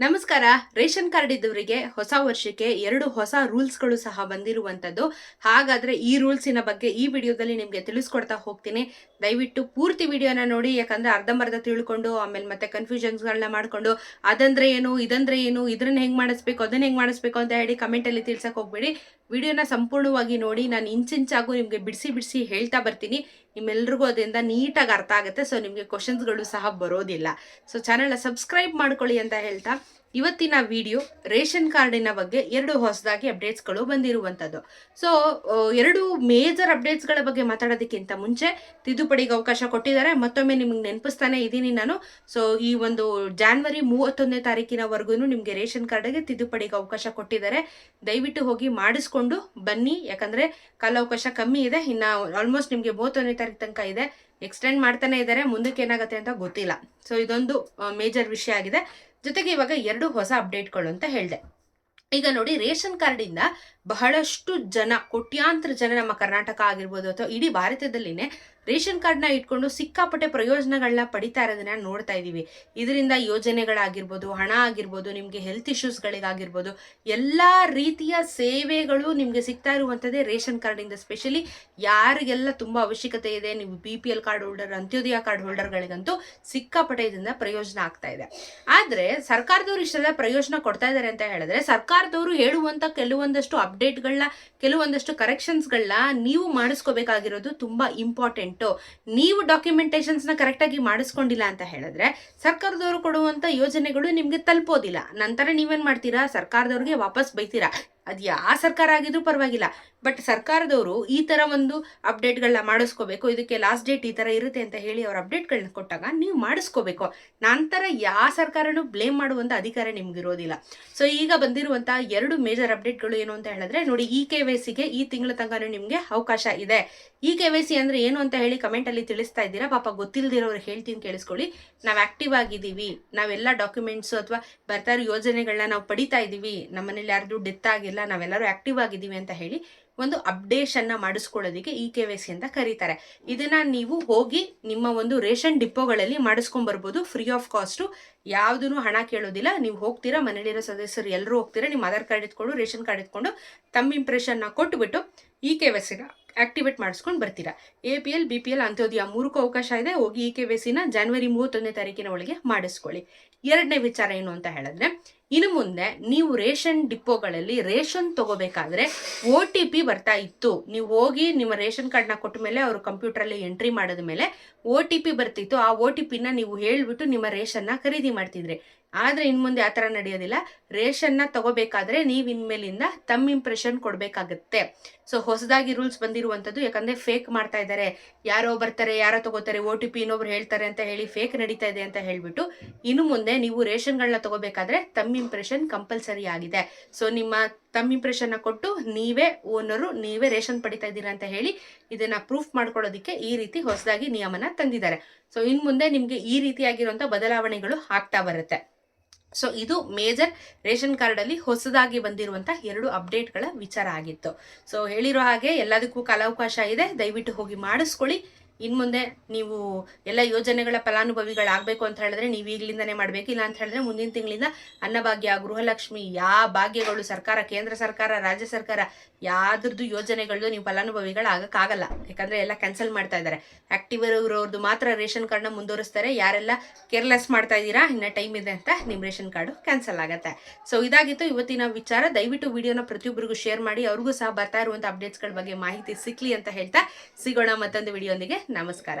ನಮಸ್ಕಾರ. Ration card ಇದ್ದವರಿಗೆ ಹೊಸ ವರ್ಷಕ್ಕೆ ಎರಡು ಹೊಸ ರೂಲ್ಸ್ಗಳು ಸಹ ಬಂದಿರುವಂತದ್ದು. ಹಾಗಾದ್ರೆ ಈ ರೂಲ್ಸಿನ ಬಗ್ಗೆ ಈ ವಿಡಿಯೋದಲ್ಲಿ ನಿಮಗೆ ತಿಳಿಸ್ಕೊಡ್ತಾ ಹೋಗ್ತೀನಿ. ದಯವಿಟ್ಟು ಪೂರ್ತಿ ವಿಡಿಯೋನ ನೋಡಿ, ಯಾಕಂದ್ರೆ ಅರ್ಧಂಬರ್ಧ ತಿಳ್ಕೊಂಡು, ಆಮೇಲೆ ಮತ್ತೆ ಕನ್ಫ್ಯೂಷನ್ಸ್ಗಳನ್ನ ಮಾಡ್ಕೊಂಡು, ಅದಂದ್ರೆ ಏನು, ಇದಂದ್ರೆ ಏನು ಇದನ್ನ ಹೆಂಗೆ ಮಾಡಿಸ್ಬೇಕು, ಅದನ್ನ ಹೆಂಗೆ ಮಾಡಿಸ್ಬೇಕು ಅಂತ ಹೇಳಿ ಕಮೆಂಟಲ್ಲಿ ಅಲ್ಲಿ ತಿಳ್ಸಕ್ ಹೋಗ್ಬೇಡಿ. ವಿಡಿಯೋನ ಸಂಪೂರ್ಣವಾಗಿ ನೋಡಿ, ನಾನು ಇಂಚಿಂಚಾಗೂ ನಿಮಗೆ ಬಿಡಿಸಿ ಬಿಡಿಸಿ ಹೇಳ್ತಾ ಬರ್ತೀನಿ. ನಿಮ್ಮೆಲ್ರಿಗೂ ಅದರಿಂದ ನೀಟಾಗಿ ಅರ್ಥ ಆಗುತ್ತೆ. ಸೊ ನಿಮಗೆ ಕ್ವಶನ್ಸ್ಗಳು ಸಹ ಬರೋದಿಲ್ಲ. ಸೊ ಚಾನಲ್ನ ಸಬ್ಸ್ಕ್ರೈಬ್ ಮಾಡ್ಕೊಳ್ಳಿ ಅಂತ ಹೇಳ್ತಾ. ಇವತ್ತಿನ ವಿಡಿಯೋ ರೇಷನ್ ಕಾರ್ಡಿನ ಬಗ್ಗೆ ಎರಡು ಹೊಸದಾಗಿ ಅಪ್ಡೇಟ್ಸ್ಗಳು ಬಂದಿರುವಂಥದ್ದು. ಸೊ ಎರಡು ಮೇಜರ್ ಅಪ್ಡೇಟ್ಸ್ಗಳ ಬಗ್ಗೆ ಮಾತಾಡೋದಕ್ಕಿಂತ ಮುಂಚೆ ತಿದ್ದುಪಡಿಗೆ ಅವಕಾಶ ಕೊಟ್ಟಿದ್ದಾರೆ. ಮತ್ತೊಮ್ಮೆ ನಿಮ್ಗೆ ನೆನಪಿಸ್ತಾನೆ ಇದ್ದೀನಿ ನಾನು. ಸೊ ಈ ಒಂದು ಜಾನ್ವರಿ ಮೂವತ್ತೊಂದನೇ ತಾರೀಕಿನವರೆಗೂ ನಿಮಗೆ ರೇಷನ್ ಕಾರ್ಡ್ಗೆ ತಿದ್ದುಪಡಿಗೆ ಅವಕಾಶ ಕೊಟ್ಟಿದ್ದಾರೆ. ದಯವಿಟ್ಟು ಹೋಗಿ ಮಾಡಿಸ್ಕೊಂಡು ಬನ್ನಿ. ಯಾಕಂದರೆ ಕಾಲಾವಕಾಶ ಕಮ್ಮಿ ಇದೆ. ಇನ್ನು ಆಲ್ಮೋಸ್ಟ್ ನಿಮಗೆ ಮೂವತ್ತೊಂದನೇ ತಾರೀಕು ತನಕ ಇದೆ. ಎಕ್ಸ್ಟೆಂಡ್ ಮಾಡ್ತಾನೆ ಇದ್ದಾರೆ, ಮುಂದಕ್ಕೆ ಏನಾಗುತ್ತೆ ಅಂತ ಗೊತ್ತಿಲ್ಲ. ಸೊ ಇದೊಂದು ಮೇಜರ್ ವಿಷಯ ಆಗಿದೆ. ಜೊತೆಗೆ ಇವಾಗ ಎರಡು ಹೊಸ ಅಪ್ಡೇಟ್ಗಳು ಅಂತ ಹೇಳಿದೆ. ಈಗ ನೋಡಿ, ರೇಷನ್ ಕಾರ್ಡಿಂದ ಬಹಳಷ್ಟು ಜನ, ಕೋಟ್ಯಾಂತರ ಜನ ನಮ್ಮ ಕರ್ನಾಟಕ ಆಗಿರ್ಬೋದು ಅಥವಾ ಇಡೀ ಭಾರತದಲ್ಲಿನೇ ರೇಷನ್ ಕಾರ್ಡ್ನ ಇಟ್ಕೊಂಡು ಸಿಕ್ಕಾಪಟ್ಟೆ ಪ್ರಯೋಜನಗಳನ್ನ ಪಡಿತಾ ಇರೋದನ್ನ ನೋಡ್ತಾ ಇದ್ದೀವಿ ಇದರಿಂದ ಯೋಜನೆಗಳಾಗಿರ್ಬೋದು, ಹಣ ಆಗಿರ್ಬೋದು, ನಿಮಗೆ ಹೆಲ್ತ್ ಇಶ್ಯೂಸ್ಗಳಿಗಾಗಿರ್ಬೋದು ಎಲ್ಲ ರೀತಿಯ ಸೇವೆಗಳು ನಿಮಗೆ ಸಿಗ್ತಾ ಇರುವಂಥದ್ದೇ ರೇಷನ್ ಕಾರ್ಡಿಂದ ಸ್ಪೆಷಲಿ ಯಾರಿಗೆಲ್ಲ ತುಂಬ ಅವಶ್ಯಕತೆ ಇದೆ, ನೀವು B P L card holder Antyodaya card ಹೋಲ್ಡರ್ಗಳಿಗಂತೂ ಸಿಕ್ಕಾಪಟ್ಟೆ ಇದರಿಂದ ಪ್ರಯೋಜನ ಆಗ್ತಾ ಇದೆ. ಆದರೆ ಸರ್ಕಾರದವರು ಇಷ್ಟೆಲ್ಲ ಪ್ರಯೋಜನ ಕೊಡ್ತಾ ಇದ್ದಾರೆ ಅಂತ ಹೇಳಿದ್ರೆ ಸರ್ಕಾರದವರು ಹೇಳುವಂಥ ಕೆಲವೊಂದಷ್ಟು ಅಪ್ಡೇಟ್ಗಳನ್ನ ಕೆಲವೊಂದಷ್ಟು ಕರೆಕ್ಷನ್ಸ್ಗಳನ್ನ ನೀವು ಮಾಡಿಸ್ಕೋಬೇಕಾಗಿರೋದು ತುಂಬ ಇಂಪಾರ್ಟೆಂಟು ನೀವು ಡಾಕ್ಯುಮೆಂಟೇಶನ್ಸ್ನ ಕರೆಕ್ಟಾಗಿ ಮಾಡಿಸ್ಕೊಂಡಿಲ್ಲ ಅಂತ ಹೇಳಿದ್ರೆ ಸರ್ಕಾರದವರು ಕೊಡುವಂಥ ಯೋಜನೆಗಳು ನಿಮಗೆ ತಲುಪೋದಿಲ್ಲ. ನಂತರ ನೀವೇನು ಮಾಡ್ತೀರಾ? ಸರ್ಕಾರದವ್ರಿಗೆ ವಾಪಸ್ ಬೈತೀರಾ? ಅದು ಯಾವ ಸರ್ಕಾರ ಆಗಿದ್ರು ಪರವಾಗಿಲ್ಲ. ಬಟ್ ಸರ್ಕಾರದವರು ಈ ಥರ ಒಂದು ಅಪ್ಡೇಟ್ಗಳನ್ನ ಮಾಡಿಸ್ಕೋಬೇಕು, ಇದಕ್ಕೆ ಲಾಸ್ಟ್ ಡೇಟ್ ಈ ಥರ ಇರುತ್ತೆ ಅಂತ ಹೇಳಿ ಅವ್ರ ಅಪ್ಡೇಟ್ಗಳನ್ನ ಕೊಟ್ಟಾಗ ನೀವು ಮಾಡಿಸ್ಕೋಬೇಕು. ನಂತರ ಯಾವ ಸರ್ಕಾರನೂ ಬ್ಲೇಮ್ ಮಾಡುವಂಥ ಅಧಿಕಾರ ನಿಮ್ಗಿರೋದಿಲ್ಲ. ಸೊ ಈಗ ಬಂದಿರುವಂಥ ಎರಡು ಮೇಜರ್ ಅಪ್ಡೇಟ್ಗಳು ಏನು ಅಂತ ಹೇಳಿದ್ರೆ, ನೋಡಿ ಇ ಕೆ ವೈ ಸಿಗೆ ಈ ತಿಂಗಳ ತನಕ ನಿಮಗೆ ಅವಕಾಶ ಇದೆ. ಇ ಕೆ ವೈ ಸಿ ಅಂದರೆ ಏನು ಅಂತ ಹೇಳಿ ಕಮೆಂಟಲ್ಲಿ ತಿಳಿಸ್ತಾ ಇದ್ದೀರಾ? ಪಾಪ ಗೊತ್ತಿಲ್ಲದಿರೋರು ಹೇಳ್ತೀನಿ ಕೇಳಿಸ್ಕೊಳ್ಳಿ. ನಾವು ಆಕ್ಟಿವ್ ಆಗಿದ್ದೀವಿ. ನಾವೆಲ್ಲ ಡಾಕ್ಯುಮೆಂಟ್ಸು ಅಥವಾ ಬರ್ತಾ ಯೋಜನೆಗಳನ್ನ ನಾವು ಪಡಿತಾ ಇದ್ದೀವಿ. ನಮ್ಮನೇಲಿ ಯಾರ್ದು ಡೆತ್ ಆಗಿಲ್ಲ. ನಾವೆಲ್ಲರೂ ಆಕ್ಟಿವ್ ಆಗಿದ್ದೀವಿ ಅಂತ ಹೇಳಿ ಒಂದು ಅಪ್ಡೇಷನ್ನ ಮಾಡಿಸ್ಕೊಳ್ಳೋದಿಕ್ಕೆ ಇ ಕೆ ವೈ ಸಿ ಅಂತ ಕರೀತಾರೆ. ಇದನ್ನ ನೀವು ಹೋಗಿ ನಿಮ್ಮ ಒಂದು ರೇಷನ್ ಡಿಪೋಗಳಲ್ಲಿ ಮಾಡಿಸ್ಕೊಂಡ್ ಬರ್ಬೋದು ಫ್ರೀ ಆಫ್ ಕಾಸ್ಟು ಯಾವುದೂ ಹಣ ಕೇಳೋದಿಲ್ಲ. ನೀವು ಹೋಗ್ತೀರಾ ಮನೇಲಿರೋ ಸದಸ್ಯರು ಎಲ್ಲರೂ ಹೋಗ್ತೀರಾ, ನಿಮ್ಮ ಆಧಾರ್ ಕಾರ್ಡ್ ಇಟ್ಕೊಂಡು, ರೇಷನ್ ಕಾರ್ಡ್ ಇಟ್ಕೊಂಡು ತಮ್ಮ ಇಂಪ್ರೆಷನ್ನ ಕೊಟ್ಬಿಟ್ಟು ಇ ಕೆ ವೈ ಸಿನ ಆಕ್ಟಿವೇಟ್ ಮಾಡಿಸ್ಕೊಂಡು ಬರ್ತೀರಾ? A P L, B P L Antyodaya ಮೂರಕ್ಕೂ ಅವಕಾಶ ಇದೆ, ಹೋಗಿ ಇ ಕೆ ವೇಸಿನ ಜಾನ್ವರಿ ಮೂವತ್ತೊಂದನೇ ತಾರೀಕಿನ ಒಳಗೆ ಮಾಡಿಸ್ಕೊಳ್ಳಿ. ಎರಡನೇ ವಿಚಾರ ಏನು ಅಂತ ಹೇಳಿದ್ರೆ, ಇನ್ನು ಮುಂದೆ ನೀವು ರೇಷನ್ ಡಿಪೋಗಳಲ್ಲಿ ರೇಷನ್ ತಗೋಬೇಕಾದ್ರೆ ಒ ಟಿ ಪಿ ಬರ್ತಾ ಇತ್ತು. ನೀವು ಹೋಗಿ ನಿಮ್ಮ ರೇಷನ್ ಕಾರ್ಡ್ನ ಕೊಟ್ಟ ಮೇಲೆ ಅವರು ಕಂಪ್ಯೂಟ್ರಲ್ಲಿ ಎಂಟ್ರಿ ಮಾಡಿದ ಮೇಲೆ ಒ ಟಿ ಪಿ ಬರ್ತಿತ್ತು. ಆ ಒ ಟಿ ಪಿನ ನೀವು ಹೇಳ್ಬಿಟ್ಟು ನಿಮ್ಮ ರೇಷನ್ನ ಖರೀದಿ ಮಾಡ್ತಿದ್ರಿ. ಆದರೆ ಇನ್ನು ಮುಂದೆ ಆ ಥರ ನಡೆಯೋದಿಲ್ಲ. ರೇಷನ್ನ ತಗೋಬೇಕಾದ್ರೆ ನೀವು ಇನ್ಮೇಲಿಂದ ತಮ್ಮ ಇಂಪ್ರೆಷನ್ ಕೊಡಬೇಕಾಗತ್ತೆ. ಸೊ ಹೊಸದಾಗಿ ರೂಲ್ಸ್ ಬಂದಿರುವಂಥದ್ದು ಯಾಕಂದರೆ ಫೇಕ್ ಮಾಡ್ತಾ ಇದ್ದಾರೆ ಯಾರೋ ಬರ್ತಾರೆ, ಯಾರೋ ತಗೋತಾರೆ ಒ ಟಿ ಪಿ ಇನ್ನೊಬ್ರು ಹೇಳ್ತಾರೆ ಅಂತ ಹೇಳಿ ಫೇಕ್ ನಡೀತಾ ಇದೆ ಅಂತ ಹೇಳಿಬಿಟ್ಟು ಇನ್ನು ಮುಂದೆ ನೀವು ರೇಷನ್ಗಳನ್ನ ತಗೋಬೇಕಾದ್ರೆ ತಮ್ಮ ಇಂಪ್ರೆಷನ್ ಕಂಪಲ್ಸರಿ ಆಗಿದೆ. ಸೊ ನಿಮ್ಮ ತಮ್ಮ ಇಂಪ್ರೆಷನ್ನ ಕೊಟ್ಟು ನೀವೇ ಓನರು ನೀವೇ ರೇಷನ್ ಪಡಿತಾ ಇದ್ದೀರಾ ಅಂತ ಹೇಳಿ ಇದನ್ನ ಪ್ರೂಫ್ ಮಾಡ್ಕೊಳ್ಳೋದಕ್ಕೆ ಈ ರೀತಿ ಹೊಸದಾಗಿ ನಿಯಮನ ತಂದಿದ್ದಾರೆ. ಸೊ ಇನ್ನು ಮುಂದೆ ನಿಮಗೆ ಈ ರೀತಿಯಾಗಿರುವಂಥ ಬದಲಾವಣೆಗಳು ಆಗ್ತಾ ಬರುತ್ತೆ. ಸೊ ಇದು ಮೇಜರ್ ರೇಷನ್ ಕಾರ್ಡಲ್ಲಿ ಹೊಸದಾಗಿ ಬಂದಿರುವಂಥ ಎರಡು ಅಪ್ಡೇಟ್ಗಳ ವಿಚಾರ ಆಗಿತ್ತು. ಸೊ ಹೇಳಿರೋ ಹಾಗೆ ಎಲ್ಲದಕ್ಕೂ ಕಾಲಾವಕಾಶ ಇದೆ. ದಯವಿಟ್ಟು ಹೋಗಿ ಮಾಡಿಸ್ಕೊಳ್ಳಿ. ಇನ್ನು ಮುಂದೆ ನೀವು ಎಲ್ಲ ಯೋಜನೆಗಳ ಫಲಾನುಭವಿಗಳಾಗಬೇಕು ಅಂತ ಹೇಳಿದ್ರೆ ನೀವು ಈಗಲಿಂದನೇ ಮಾಡಬೇಕು. ಇಲ್ಲ ಅಂತ ಹೇಳಿದ್ರೆ ಮುಂದಿನ ತಿಂಗಳಿಂದ ಅನ್ನಭಾಗ್ಯ, ಗೃಹಲಕ್ಷ್ಮಿ ಯಾವ ಭಾಗ್ಯಗಳು ಸರ್ಕಾರ, ಕೇಂದ್ರ ಸರ್ಕಾರ, ರಾಜ್ಯ ಸರ್ಕಾರ ಯಾವ್ದ್ರದ್ದು ಯೋಜನೆಗಳು ನೀವು ಫಲಾನುಭವಿಗಳು ಆಗಕ್ಕಾಗಲ್ಲ ಯಾಕಂದ್ರೆ ಎಲ್ಲ ಕ್ಯಾನ್ಸಲ್ ಮಾಡ್ತಾ ಇದ್ದಾರೆ ಆಕ್ಟಿವ್ ಇರೋರ್ದು ಮಾತ್ರ ರೇಷನ್ ಕಾರ್ಡ್ನ ಮುಂದುವರಿಸ್ತಾರೆ. ಯಾರೆಲ್ಲ ಕೇರ್ಲೆಸ್ ಮಾಡ್ತಾ ಇದ್ದೀರಾ, ಇನ್ನ ಟೈಮ್ ಇದೆ ಅಂತ ನಿಮ್ಮ ರೇಷನ್ ಕಾರ್ಡು ಕ್ಯಾನ್ಸಲ್ ಆಗುತ್ತೆ. ಸೊ ಇದಾಗಿತ್ತು ಇವತ್ತಿನ ವಿಚಾರ. ದಯವಿಟ್ಟು ವಿಡಿಯೋನ ಪ್ರತಿಯೊಬ್ಬರಿಗೂ ಶೇರ್ ಮಾಡಿ. ಅವ್ರಿಗೂ ಸಹ ಬರ್ತಾ ಇರುವಂಥ ಅಪ್ಡೇಟ್ಸ್ಗಳ ಬಗ್ಗೆ ಮಾಹಿತಿ ಸಿಕ್ಲಿ ಅಂತ ಹೇಳ್ತಾ ಸಿಗೋಣ ಮತ್ತೊಂದು ವಿಡಿಯೋಂದಿಗೆ ನಮಸ್ಕಾರ.